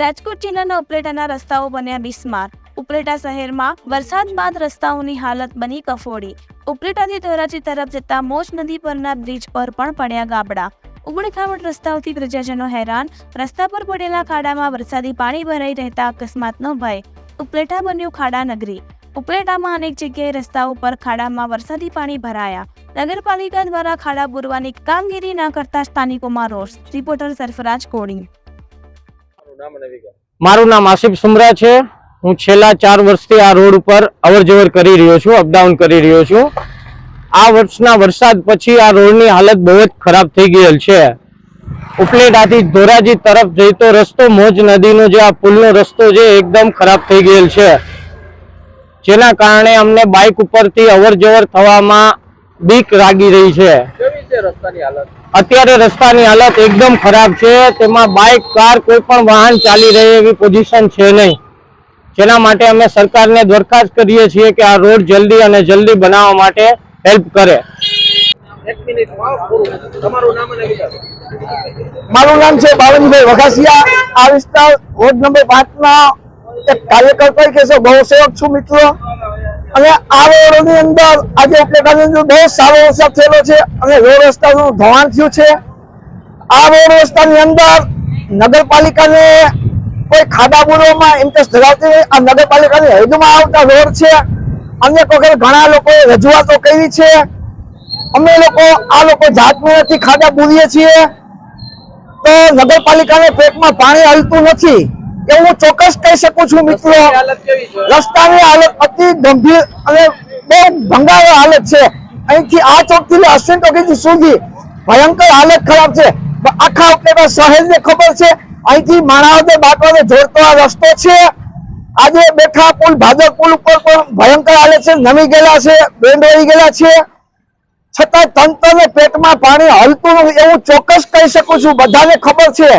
રાજકોટ જિલ્લાના ઉપલેટાના રસ્તાઓ બન્યા બિસ્માર. ઉપલેટા શહેરમાં વરસાદ બાદ રસ્તાઓની હાલત બની કફોડી. ઉપલેટાથી ધોરાજી તરફ જતા મોજ નદી પરના બ્રિજ પર પણ પડ્યા ગાબડા. ઉબડખાબડ રસ્તાઓથી પ્રજાજનો હેરાન. રસ્તા પર પડેલા ખાડામાં વરસાદી પાણી ભરાઈ રહેતા અકસ્માતનો ભય. ઉપલેટા બન્યું ખાડા નગરી. ઉપલેટામાં અનેક જગ્યાએ રસ્તાઓ પર ખાડામાં વરસાદી પાણી ભરાયા. નગરપાલિકા દ્વારા ખાડા પૂરવાની કામગીરી ન કરતા સ્થાનિકોમાં રોષ. રિપોર્ટર સરફરાજ કોડી મારું નામ આસિફ સુમરા છે. હું છેલ્લા ચાર વર્ષથી આ રોડ ઉપર અવર જવર કરી રહ્યો છું અપડાઉન કરી રહ્યો છું. આ વર્ષના વરસાદ પછી આ રોડની હાલત બહુ જ ખરાબ થઈ ગયેલ છે. ઉપલેટાથી ધોરાજી તરફ જઈતો રસ્તો મોજ નદીનો જે આ પુલનો રસ્તો છે એકદમ ખરાબ થઈ ગયેલ છે. જેના કારણે અમને બાઇક ઉપરથી અવરજવર થવામાં બીક લાગી રહી છે. અત્યારે રસ્તાની હાલત? એકદમ ખરાબ છે. તેમાં બાઇક કાર કોઈ પણ વાહન ચાલી રહે એવી પોઝિશન છે નહીં. જેના માટે અમે સરકારને દરખાસ્ત કરીએ છીએ કે આ રોડ જલ્દી અને જલ્દી બનાવવા માટે હેલ્પ કરે. મારું નામ છે બાવનભાઈ વઘાસિયા. આ વિસ્તાર વોર્ડ નંબર પાંચ ના એક કાર્યકર તરીકે છે. ગૌ સેવક છું મિત્રો. અને આ રોડની અંદર આજે ઉપલેટાની બહુ સારો વરસાદ થયેલો છે અને રોડ રસ્તાનું ધોવાણ થયું છે. આ રોડ રસ્તાની અંદર નગરપાલિકાને કોઈ ખાડા બુરોમાં ઇન્ટરેસ્ટ ધરાવતી નહીં. આ નગરપાલિકાની હદમાં આવતા રોડ છે. અનેક વખત ઘણા લોકોએ રજૂઆતો કરી છે. અમે લોકો આ લોકો જાત નથી ખાડા બુરીએ છીએ. તો નગરપાલિકાને પેટમાં પાણી હલતું નથી. એવું હું ચોક્કસ કહી શકું છું મિત્રો. રસ્તાની હાલત અતિ ગંભીર અને બહુ ભંગાર હાલત છે. અહીંથી આ ચોકથી લઈ અશ્વિન ચોકી સુધી ભયંકર હાલત ખરાબ છે. આખા ઉપલેટા શહેરને ખબર છે. અહીંથી માણાવદર બાટવાને જોડતો આ રસ્તો છે. આજે બેઠા પુલ ભાદર પુલ ઉપર પણ ભયંકર હાલત છે. નમી ગયેલા છે વહી ગયેલા છે. છતાં તંત્રને પેટમાં પાણી હલતું એવું ચોક્કસ કહી શકું છું. બધાને ખબર છે.